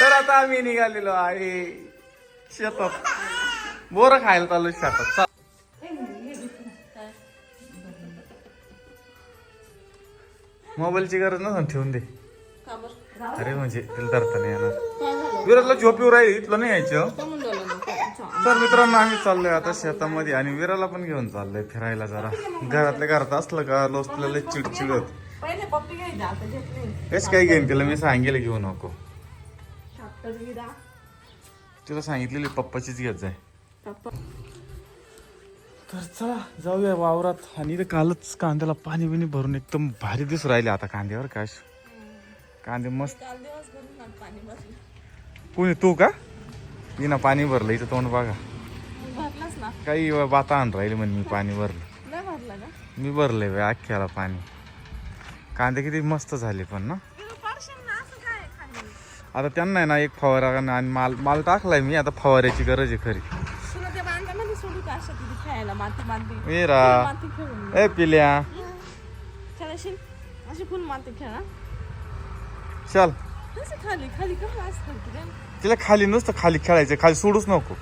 तर आता आम्ही निघालेलो आहे शेतात. बोरं खायला चालू शेतात. मोबाईलची गरज नसेल ठेवून दे? अरे म्हणजे तिला धरता नाही येणार. काय झालं? विराटला झोप येऊ राहिली इथलं नाही यायचं. तर मित्रांनो आम्ही चाललोय आता शेतामध्ये आणि विराला पण घेऊन चाललोय फिरायला जरा. घरातल्या घरात असलं का लोसलेलं चिडचिड होत कस काय घेईन तिला? मी सांगेल घेऊ नको. गिरा तिला सांगितलेली पप्पाचीच घेत जाय पप्पा. तर चला जाऊया वावरात. आणि इथं कालच कांद्याला पाणी बिणी भरून एकदम भारी दिसू राहिले आता कांद्यावर काश. कांदे मस्त. काल दिवस भरून ना पाणी भरलं. कोणी तू का? मी ना पाणी भरलं. इथं तोंड बघा. ना. काही बाता आण राहिले म्हणे मी पाणी भरलं. नाही भरला का मी भरलंय बे अख्ख्याला पाणी. कांदे किती मस्त झाले पण ना. आता त्यांना आहे ना एक फवारा आणि माल माल टाकलाय मी आता फवाऱ्याची गरज आहे खरी. खेळून. ए पिल्या. चल तुला खाली नुसतं खाली खेळायचं खाली सोडूच नको.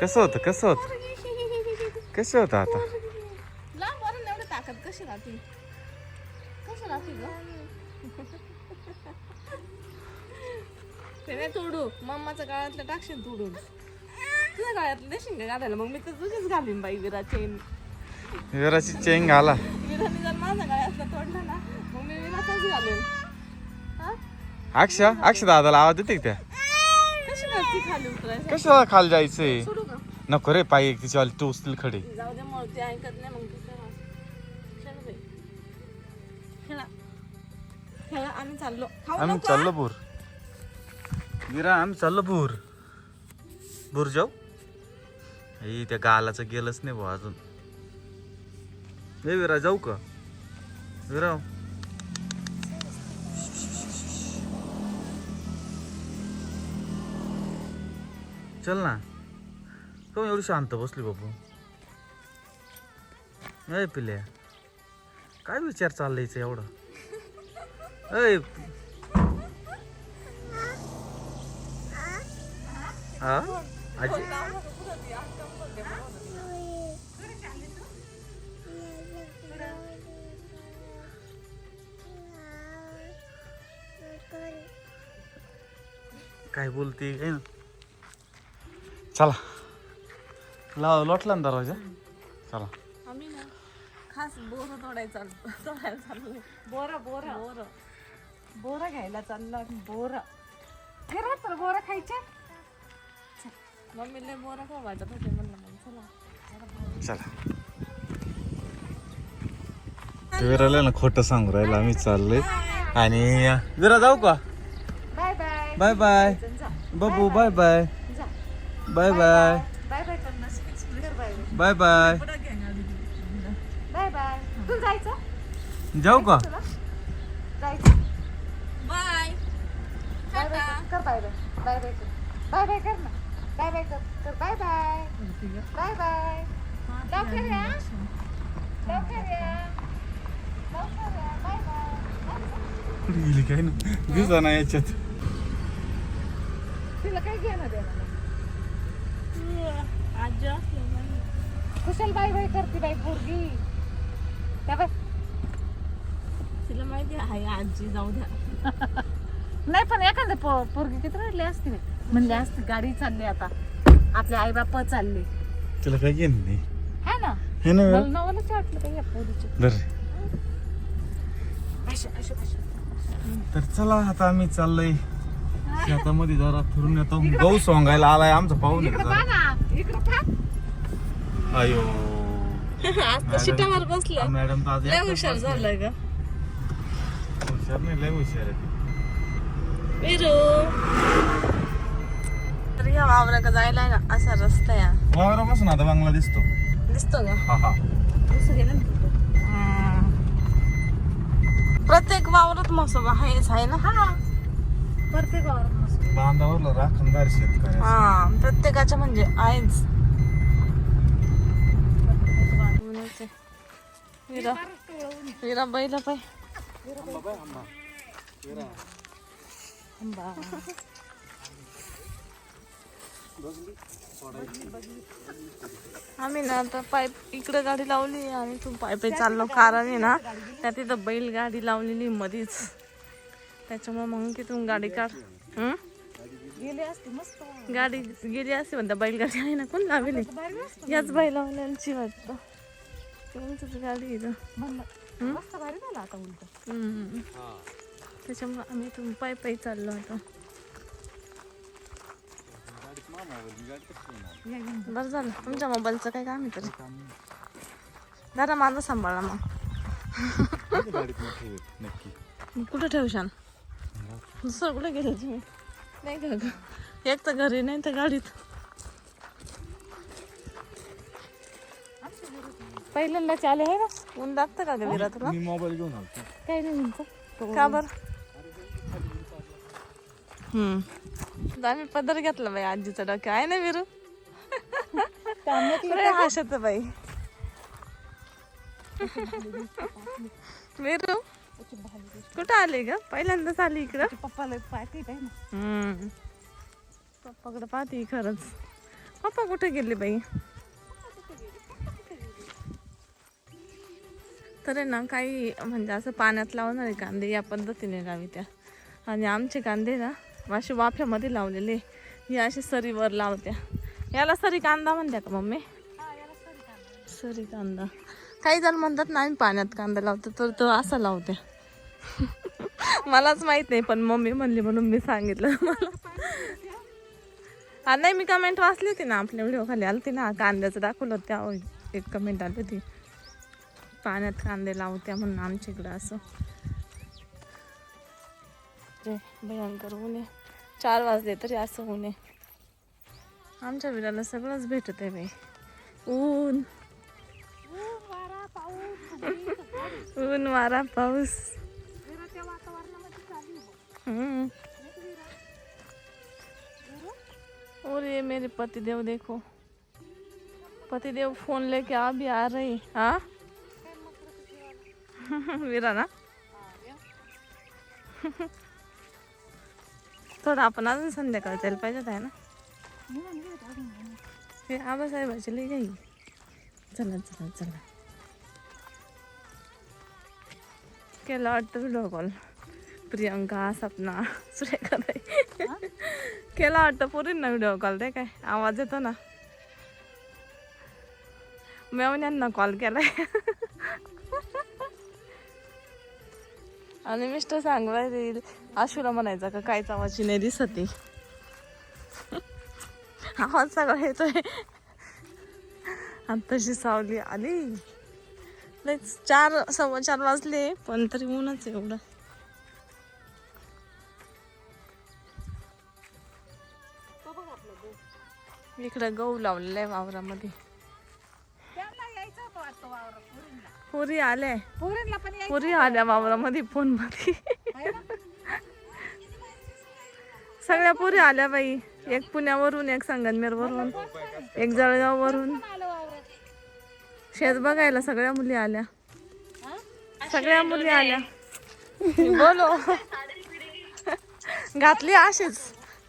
कसं होतं कसं होतं. कसं होतं आता? ते नाही तोडू. मम्माच्या काळातलं टाकशील तोडून. तुझ्या काळातलं देशील का घालायला? मग मी तर तुझीच घालीन बाई विरा चेन विराची चेंग घाला. विराने जर माझ्या काळातलं तोडलं ना मग मी विराचाच घालेन. हा? अक्षा अक्षा दादाला आवाज देते का त्या? कशी करते खाली उतरायचं? कशाला खाली जायचंय? सोडू का? नको रे पायी एक तिच्यावाली तू उचल खडे. जाऊ दे मग ते ऐकत नाही मग तू खेळा आम्ही चाललो. खाऊ आम्ही नको चाललो भूर. विरा आम्ही चाललो भूर. भूर जाऊ. हे त्या गालाचं गेलंच नाही भाऊ अजून. ए विरा जाऊ का? विरा. चल ना. काऊन एवढी शांत बसली बाबू ए पिल्या. काय विचार चाललाय हिचा एवढा? हा? आजी? काय बोलते? काय ना चला. लाव लोटला ना दरवाजा. चला. आम्ही ना खास बोरं तोडायचं तोडायला चाललो. बोरा बोरा. बोर. बोरा घ्यायला चालला बोरा. फिरा तर बोरा खायचे. मम्मीला बोरा खाऊ वाटत होते म्हणलं मग चला. चला. विराला ना खोटं सांगू राहिलं आम्ही चाललोय. आणि विरा जाऊ का? Bye bye. Bye bye. बाबू बाय बाय. जा. Bye bye bye. Bye. Bye bye bye bye. Bye तू जायचं? जाऊ का? बाय बाय कर ना. बाय बाय कर. कर बाय बाय बाय बाय लवकर या. लवकर या. लवकर या. बाय बाय गेली काय ना? दिसा ना याच्यात. तिला काय घेणं नाही. आजी असलं नाही. कुशल बाय बाय करते बाई पोरगी. त्या बाय तिला माहिती आहे आजी जाऊ द्या. नाही पण एखादं पोरगी किती रडली असते बाई. म्हणले असते गाडी चालली आता. आपले आई बाप चालले. तुला काय घेणं नाही. है ना? हे ना? मला नवलच वाटलं काही या पोरीचे. धर अशा अशा अशा. तर चला आता आम्ही चाललोय. शेतामध्ये जरा फिरून येतो. गहू सोंगायला आलाय आमचा पाहून इकडे अयो. आज तर शिटावर बसलं. मॅडम तर आज लय एकटाच हुशार. झालंय का हुशार नाही लय हुशार आहे ती. विरू. तर या वावरा जायला ना असा रस्ता या. वावरापासून आता बांगला दिसतो. दिसतो का? हा हा. प्रत्येक वावरात मसोबा आहेच आहे ना? हा. प्रत्येक वावरात मस्त. बांधावरला राखणदार शेतकरी हा प्रत्येकाच्या म्हणजे आहेच. विरा विरा बैला पाय. आंबा आम्ही ना आता पाईप इकडे गाडी लावली आणि तू पाईप चाललो. कारण आहे ना त्या तिथं बैल गाडी लावलेली मधीच. त्याच्यामुळे मग तिथून गाडी काढ. हं? गेले असते मस्त गाडी गेली असते म्हणता बैलगाडी आहे ना कोण लावली? याच बैलावल्यांची वाटतं. त्यांचीच गाडी. त्याच्यामुळे आम्ही पायी पायी चाललो आता. बरं झालं. तुमच्या मोबाईलचं काय काम आहे तरी. दादा माझा सांभाळा मग. कुठं ठेवशान दुसरं कुठं गेलं तुम्ही? नाही का ग? एक तर घरी नाही तर गाडीत. पहिल्यांदा चाले आहे ना? ऊन लागतं का ग विरा तुला मोबाईल घेऊन आलो. काही नाही म्हणतो. का बर? हम्म. आम्ही पदर घेतला बाई आजीचा डोक्या आहे ना विरू? हसत बाई. विरू? कुठं आले ग? पहिल्यांदाच आली इकडं. पप्पाला ना. हम्म. पप्पाकडे पाहते खरंच. पप्पा कुठे गेले बाई? तर आहे ना काही म्हणजे असं पाण्यात लावणारे कांदे या पद्धतीने लावी त्या आणि आमचे कांदे ना असे वाफ्यामध्ये लावलेले. हे असे सरीवर लावत्या. याला सरी कांदा म्हणत्या का मम्मी? सरी कांदा. काही जण म्हणतात ना आम्ही पाण्यात कांदा लावतो. तर तो असा लावते मलाच माहीत नाही पण मम्मी म्हणली म्हणून मी सांगितलं. मला हा नाही मी कमेंट वाचली होती ना आपल्या व्हिडिओ खाली आली होती ना कांद्याचं दाखवलं त्यावर एक कमेंट आली होती. पाण्यात कांदे लावत्या म्हणून आमच्या इकडं असं. जे भयंकर ऊन चार वाजले तरी असं ऊन आहे. आमच्या विराला सगळंच भेटत आहे बाई. ऊन. ऊन वारा पाऊस. और ये मेरे पतिदेव देखो. पतिदेव फोन लेके आ भी आ रही. हाँ? वीरा ना थोडं आपण अजून संध्याकाळ जायला पाहिजे आहे ना. हे आबासाहेबाची लई घाई चला चला चला. केला वाटतं व्हिडिओ कॉल प्रियंका सपना सुरेखा ताई. केला वाटतं पुरींना व्हिडिओ कॉल ते काय? आवाज येतो ना. मेवण्यांना कॉल केलाय. आणि मिस्टर सांगला येईल आशुला म्हणायचा का काय आवाजी नाही दिसत ती. आवाज सगळा येतोय. आणि तशी सावली आली. नाही चार सव्वा चार वाजले पण तरी ऊनच एवढं. इकडं गहू लावलेला आहे वावरामध्ये. पुरी पण यायचं पुरी आल्या वावरामध्ये फोनमध्ये आहे ना? सगळ्या पुरी आल्या बाई. एक पुण्यावरून एक संगमनेर वरून एक जळगाव वरून आलं वावरात? शेत बघायला सगळ्या मुली आल्या. सगळ्या मुली आल्या. बोलो. घातली अशीच.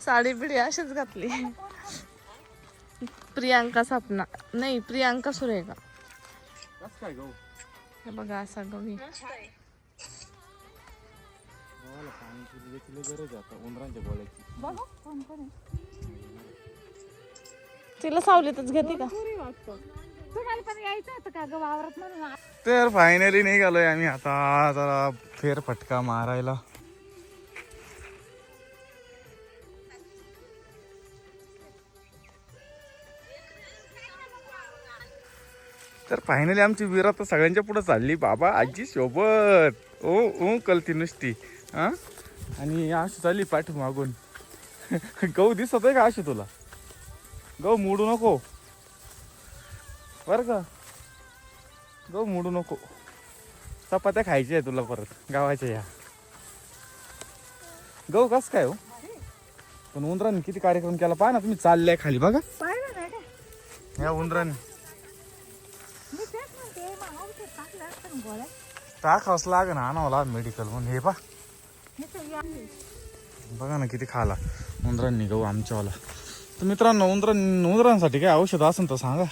साडी बिडी अशीच घातली. प्रियांका सपना. नाही प्रियांका सुरेखा. कसं काय गहू हे बघा असा गवी. गव्हाला पाण्याची याची लई गरज आहे आता उंदरांच्या गोळ्याची. बघू कोण कोण आहे? तिला सावलीतच घेते का? तुम्हाला पण यायचं होतं का ग वावरात म्हणून? तर फायनली निघालोय आम्ही आता जरा फेरफटका मारायला. तर फायनली आमची विरा तर सगळ्यांच्या पुढे चालली. बाबा आजी सोबत. ओ ओ कलती नुसती. हा? आणि अशी चालली पाठी मागून गहू दिसत आहे का अशी तुला? गहू मोडू नको. बरं का? गहू मोडू नको. चपात्या खायच्या आहे तुला परत गावाच्या या. गहू कस काय हो? पण उंदरांनी किती कार्यक्रम केला? पहा ना तुम्ही चालल्या खाली बघा. या उंदरांनी मी तेच म्हणते मग औषध टाकलं असतं ना गोळ्या टाकावंच लागेल ना आणावं लागेल मेडिकल म्हणून. हे पा. बघा ना किती खाला उंदरांनी गहू आमच्यावाला. तर मित्रांनो उंदरा उंदरांसाठी काय औषध असेल तर सांगा.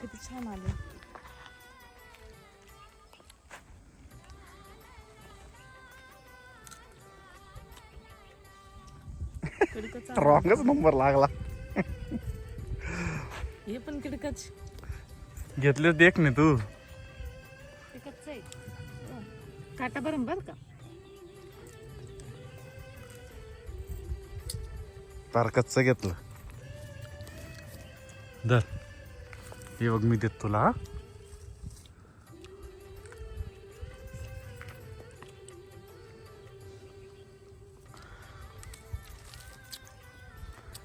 किती छान आलं. रॉंगच नंबर लागला. हे पण किडकच घेतले देख नाही तू. आहे. काटा बरं बरं का? फार कच्च घेतलं. दर हे बघ मी देत तुला हा.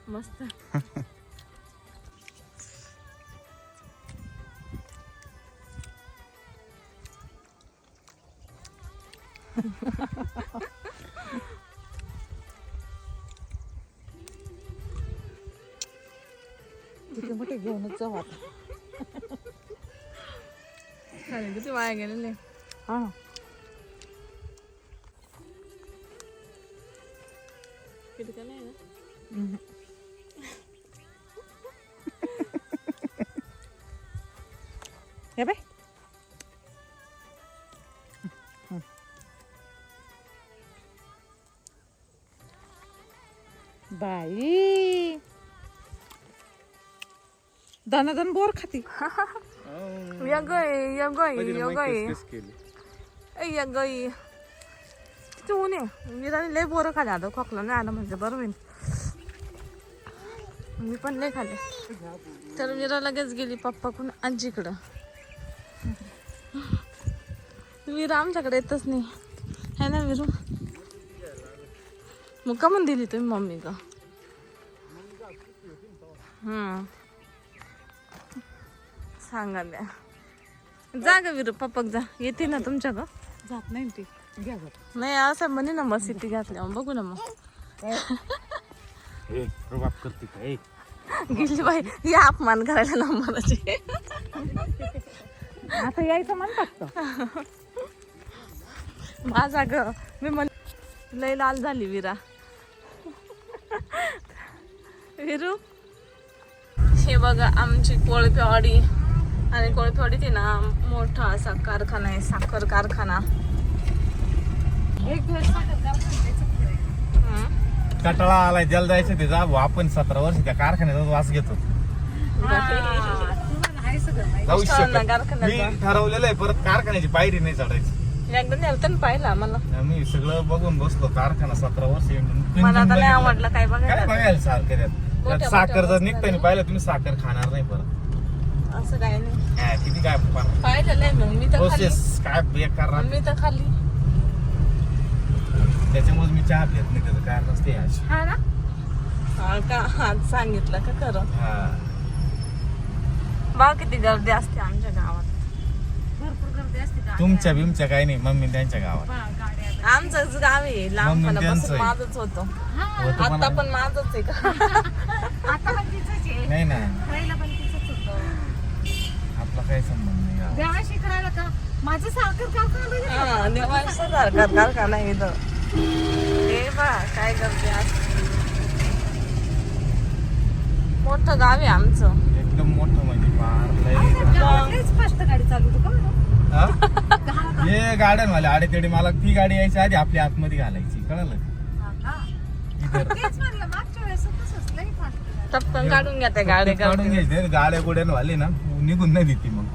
मस्त. किती मोठे घेऊनच जाऊ आता खाली किती वाया गेलेले हा दनादन बोर खाती. यग यग यग ए यग किती ऊन आहे मी तर लय बोरं खाले आता खोकला नाही आलं म्हणजे बरं होईल मी पण लय खाले. तर मीरा लगेच गेली पप्पाकडून आजीकडं. वीरा आमच्याकडे येतच नाही. है ना विरू? मग का म्हणून दिली तुम्ही मम्मी का हम्म. सांगा द्या जा ग विरू पप्पक जा. येते ना तुमच्या ग जात नाही ती. घ्या जात नाही असं म्हणे ना मग सिटी घातल्या. मग बघू ना मग. करते का? गेली बाई या अपमान करायला नंबराचे आता यायचं म्हणतात का? माझा ग मी म्हण लय लाल झाली विरा. विरू? हे बघा आमची कोळपेवाडी आणि कोळपेवाडीत आहे ना मोठा असा कारखाना आहे साखर कारखाना. कटाळा आलाय ज्याला जायचं ते जा भाऊ. आपण सतरा वर्ष त्या कारखान्यात वास घेतो. हा. जाऊ शकत. कारखान्याचा. मी ठरवलेलं आहे परत कारखान्याची पायरी नाही चढायची. एकदा नेलतं ना पाहिलं आम्हाला. मी सगळं बघून बसलो कारखाना सतरा वर्ष येऊन मला आता नाही आवडलं काय काय बघायला सारखं साखर जर निघताना पाहिलं तुम्ही साखर खाणार नाही परत. असं काय नाही. हा, किती काय पाहिलं नाही मग? मी तर खाली काय बेकार राहते. मी तर खाली त्याच्यामुळे मी चहा घेत नाही त्याचं हा ना? हा का? आज सांगितलं का खरं? हा. बघ किती गर्दी असते आमच्या गावात. भरपूर गर्दी असते गाड्या, तुमच्या बिमच्या काही नाही मम्मी त्यांच्या गावात. बा, गाड्या आमचंच गाव आहे लहानपणापासून त्यांचं आहे. माझच होतं. हा. होतं पण आता पण माझच आहे का? आता पण तिचंच आहे. नाही ना. पण काही संबंध नाही का? माझं साखर कारखाना हा, आहे इथं. हे बा काय गर्दी असते मोठं गाव आहे आमचं. एकदम मोठं म्हणजे फार लय गावात स्पष्ट गाडी चालू होती का म्हणून? हा? हे गार्डन वाले आडे तेडे मला ती गाडी यायची आधी आपल्या आतमध्ये घालायची कळलं? हा का? इतर तेच म्हणलं मागच्या वेळेस तसंच लई फास्ट गाडी. टपकन काढून घ्या त्या गाड्या काढून घ्यायचे गाड्या गुड्यान वाले ना. निघून नाही देते मग.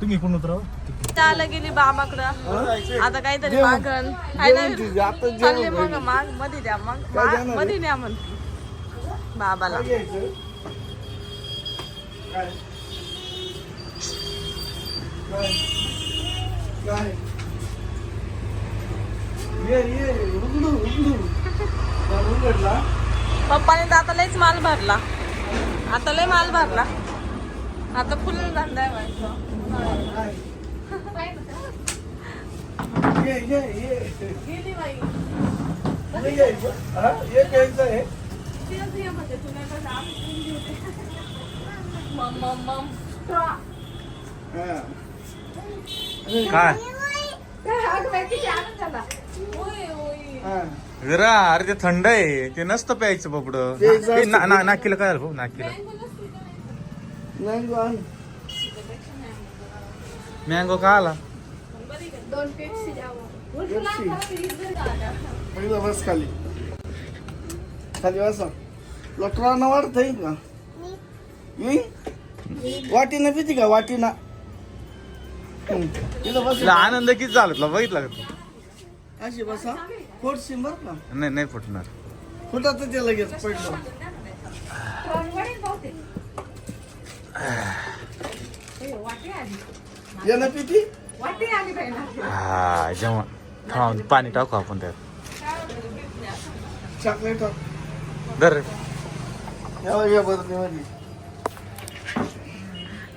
तुम्ही कोण उतराव? चाल गेली बाबाकडं आता काहीतरी मागण काय नाही? चालले मग मागमध्ये द्या मग. मा- मध्ये न्या म्हण बाबाला. पप्पाने तर आता लयच माल भरला. आता लय माल भरला. आता फुल धंदा आहे व्हायचा. गेली बाई. तेच ये म्हणजे तुला. मम मम मम. काय? हा. अरे ते थंड आहे. ते नसतं प्यायचं बाबड नाकीला काय झालं? भाऊ नाकीला. मँगो आण. मँगो का आला? पेप्सी. पहिलं बस खाली. खाली बसा. लटरानं वाढत आहे का? येईन वाटीनं पिती का? वाटीनं. इथं बस. आनंद किती झाला तुला बघितला का तू? अशी बसा. फोडशील बर का? नाही नाही फुटणार फुटात ते लगेच पडलं येणं पिती? हा जेव्हा हा पाणी टाकू आपण त्यात. चॉकलेट दर या या बरं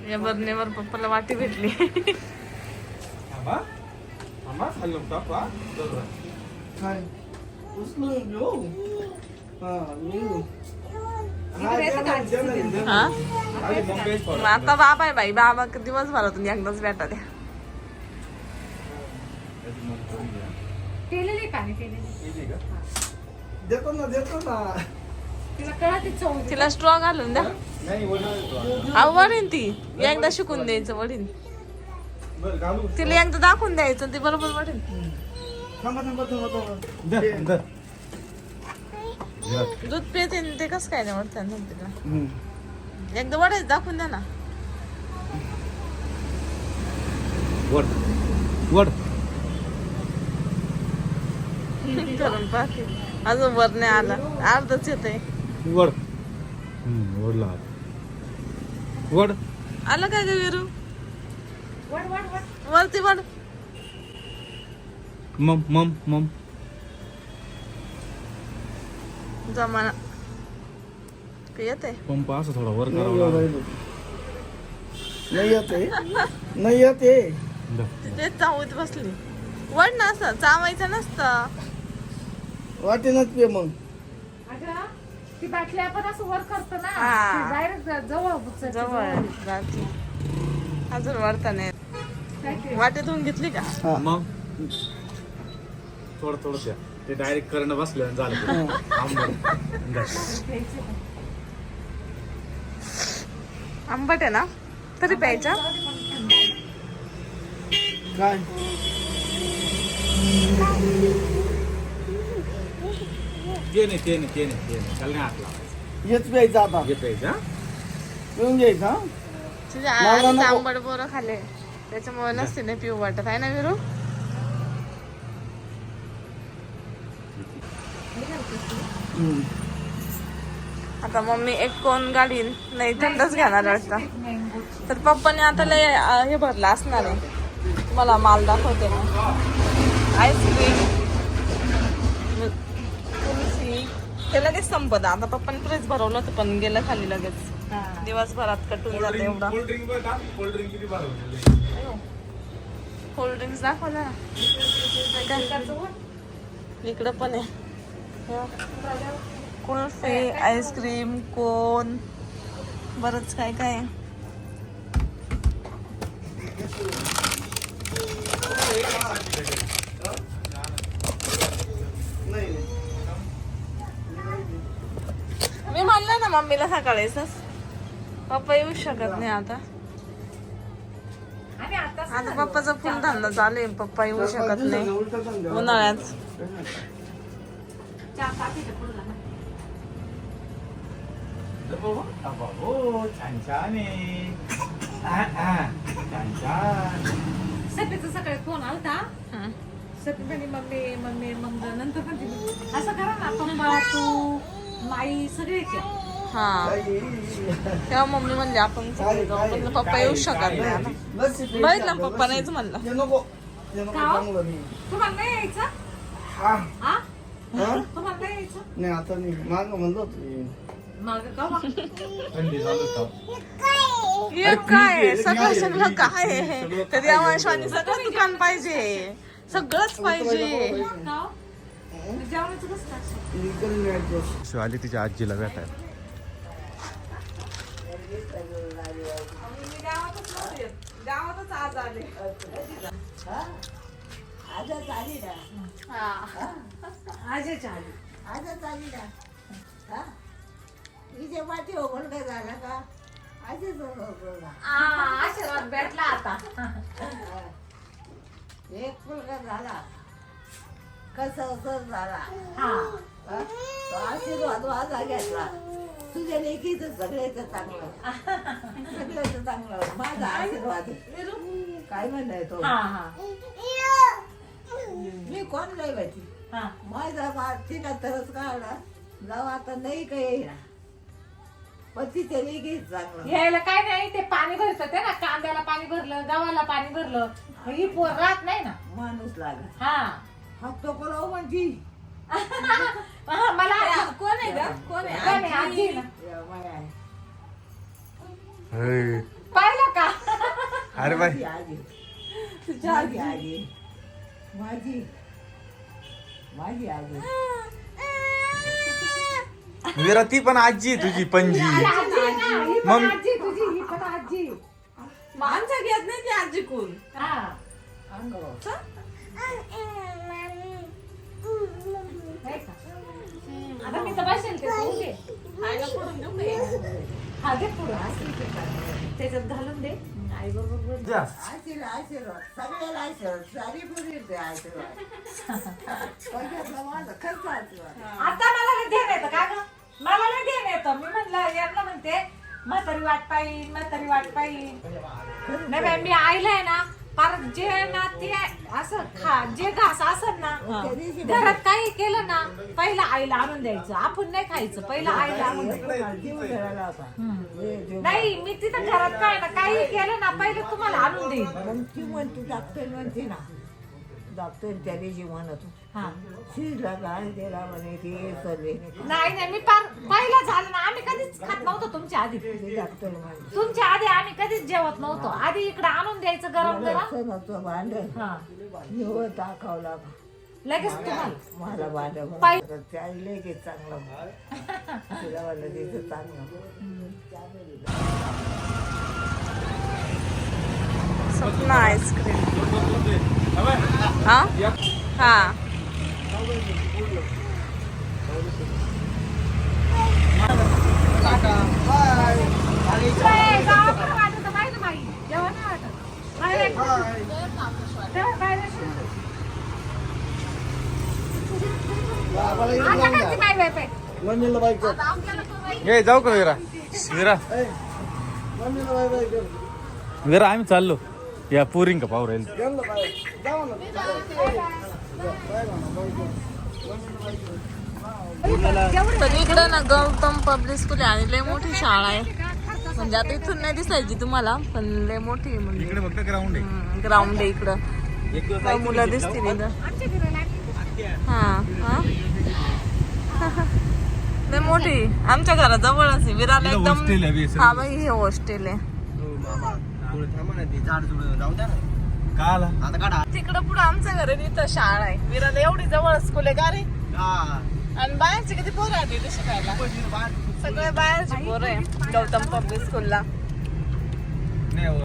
या बरणीवर पप्पाला वाटी भेटली. काय? उचलून घेऊ? हा घेऊ. हा, हा आता बाबा आहे बाई बाबा दिवसभरातून एकदाच भेटा द्या. केलेली देतो ना देतो ना. तिला कळत चव. तिला स्ट्रॉ घालून द्या. अहो वडीन ती. एकदा शिकून द्यायचं वडीन तिला एकदा दाखवून द्यायचं ती बरोबर वडीन दूध पिते ते कसं काय नाही वाटतं ना तिला. एकदा वडायचं दाखवून द्या ना. वड. वड. करून पाहते. अजून वर नाही आला. अर्धच येत आहे वड वडला वड. आलं काय ग विरू? वड वड वड. वरती वड. मम मम मम. जमाना येत आहे पंप असं थोडा वर करावा लागेल. नाही येते नाही येते दा. तेच चावत बसली. वड ना असं चावायचं नसतं. वाटेनच पे मग. अगं ती बाटली आपण असं वर करतो ना हा. डायरेक्ट जवळ उचलते, जवळ जाती. अजून वरता नाही. काय ते? वाटेतून घेतली का? मग? थोडं थोडं द्या. ते डायरेक्ट करणं बसलं झालं. आंबट. दा. आंबट आहे ना तरी प्यायचा. काय? ते नाही ते नाही ते नाही ते नाही. त्याला नाही हात लावायचा. हेच प्यायचं आता. हे प्यायचं हा? पिऊन घ्यायचं हा? तुझ्या मला आईचं नको. आंबट बोरं खाल्ले. त्याच्यामुळे नसते ना पिऊ वाटत. आहे ना विरू? हम्म. आता मम्मी एक कोण गाडीन नाही थंडच घेणार वाटतं. तर पप्पाने आता लय हे भरलं असणार आहे. मला माल दाखवते ना. आईस्क्रीम कुल्फी ते लगेच संपत. आता पप्पाने फ्रीज भरवलं होतं पण गेलं खाली लगेच. दिवसभरात कटून जाते एवढा. कोल्ड्रिंक बघ ना, कोल्ड्रिंक किती भरवलेलं आहे. कोल्ड्रिंक्स दाखव ना इकडं पण आहे. कुल्फी आईस्क्रीम कोन बरंच काय काय आहे. मी म्हणलं ना मम्मीला सकाळीच पप्पा येऊ शकत नाही आता. आता पप्पाचा फुल धंदा चालू आहे. पप्पा येऊ शकत नाही. उन्हाळ्यात. छान छान छान छान. सकाळी फोन आलता. म्हणे मम्मी मम्मी मग नंतर पण असं करा ना पप्पा तू माई सगळे. हा. तेव्हा मम्मी म्हणली आपण जाऊ. म्हणलं पप्पा येऊ शकत नाही बघितलं पप्पा नाहीच. म्हणलं. नाही तुम्हाला नाही यायचं? तुम्हाला नाही यायचं? नाही आता नाही. माग म्हणलं होतं हे. हे काय? सगळं सगळं काय? आहे तरी आवाजवाणी सगळं दुकान पाहिजे. सगळंच पाहिजे. आली तिच्या आजीला भेटायला. गावातच आज. आले आजच आली ना आजच आली आजच आली ना पाठी झाला का? आशीर्वाद भेटला आता. एक झाला. कसा झाला. हा? तो आशीर्वाद घेतला. तुझ्या लेखीचं सगळ्याचं चांगलं सगळ्याचं चांगलं माझा आशीर्वाद. काय म्हणलाय तो? मी कोण नाही माहिती? माझा तिला तरच काढला. जाऊ आता नाही काही येईना. पण तिच्या लेखीच चांगलं यायला काय नाही ते पाणी भरत ते ना कांद्याला पाणी भरलं गव्हाला पाणी भरलं ही पोर राहत नाही ना. माणूस लागला. हा. हात तो करावं म्हणती हा, मला कोण आहे ग? कोण आहे? कोण आहे? आजी. ना. आहे. हे. पाहिलं का? अरे बाई. माझी आजी. माझी आजी. माझी. माझी आजी. विरा ती पण आजी आहे तुझी पणजी. आजी मग- तुझी ही पण आजी. घेत नाही ती आजी कोण हा अंगावर नाही का? आता मी ते तू दे खायला पडून देऊ का? हा दे पुढं. त्याच्यात घालून दे. आई बरोबर जा. आशीर्वाद आशीर्वाद. सगळ्याला आशीर्वाद. सारी पुरी ते आशीर्वाद. पैशातला माझा खर्च आशीर्वाद. आता मला नाही ध्यान येतं का ग? मला नाही ध्यान येतं. मी म्हणलं यांना म्हणते म्हातारी वाट पाहिजे म्हातारी वाट पाहिजे नाही बाई मी आईला आहे ना फार जे ना ते असं खा जे घास असत ना घरात काही केलं ना पहिलं आईला आणून द्यायचं. आपण नाही खायचं. पहिलं आईला आणून द्यायचं. नाही मी तिथं घरात काय ना काही केलं ना पहिलं तुम्हाला आणून देईन. मग ती म्हणते डॉक्टर म्हणते ना. डॉक्टर त्या दिवशी म्हणत शिजला काय दिला म्हणे ते सर्वे. नाही नाही मी फार पहिलं झालं ना आम्ही कधीच खात नव्हतो तुमच्या आधी. म्हणते तुमच्या आधी आम्ही कधीच जेवत नव्हतो. आधी इकडे आणून द्यायचं गरम गरम. सणाचं भांड हा. टाकावं लागलं लगेच तुम्हाला. मला भांड पाय- त्याला लगेच चांगलं तिला म्हणलं तिचं चांगलं सपना आईस्क्रीम. हा? हा. हे जाऊ का विरा? विरा. विरा आम्ही चाललो. या पुरिंग का पाहू राहील. तर इकडं ना गौतम पब्लिक स्कूल आहे आणि लय मोठी शाळा आहे. म्हणजे आता इथून नाही दिसायची तुम्हाला पण लय मोठी आहे म्हणजे. इकडे फक्त ग्राउंड आहे. ग्राउंड आहे इकडं. तर मुलं दिसतील इथं. हा हा. लय मोठी. आमच्या घराजवळच आहे. विराला एकदम. हा बाई हे हॉस्टेल आहे. का आला? तिकडं पुढं आमचं घर आहे इथं शाळा आहे. विराला एवढी जवळ स्कूल आहे का रे? आणि बाहेरचे किती पोरं आहेत इथे शिकायला? सगळे बाहेरचे पोरं आहे. गौतम पब्लिक स्कूलला नाही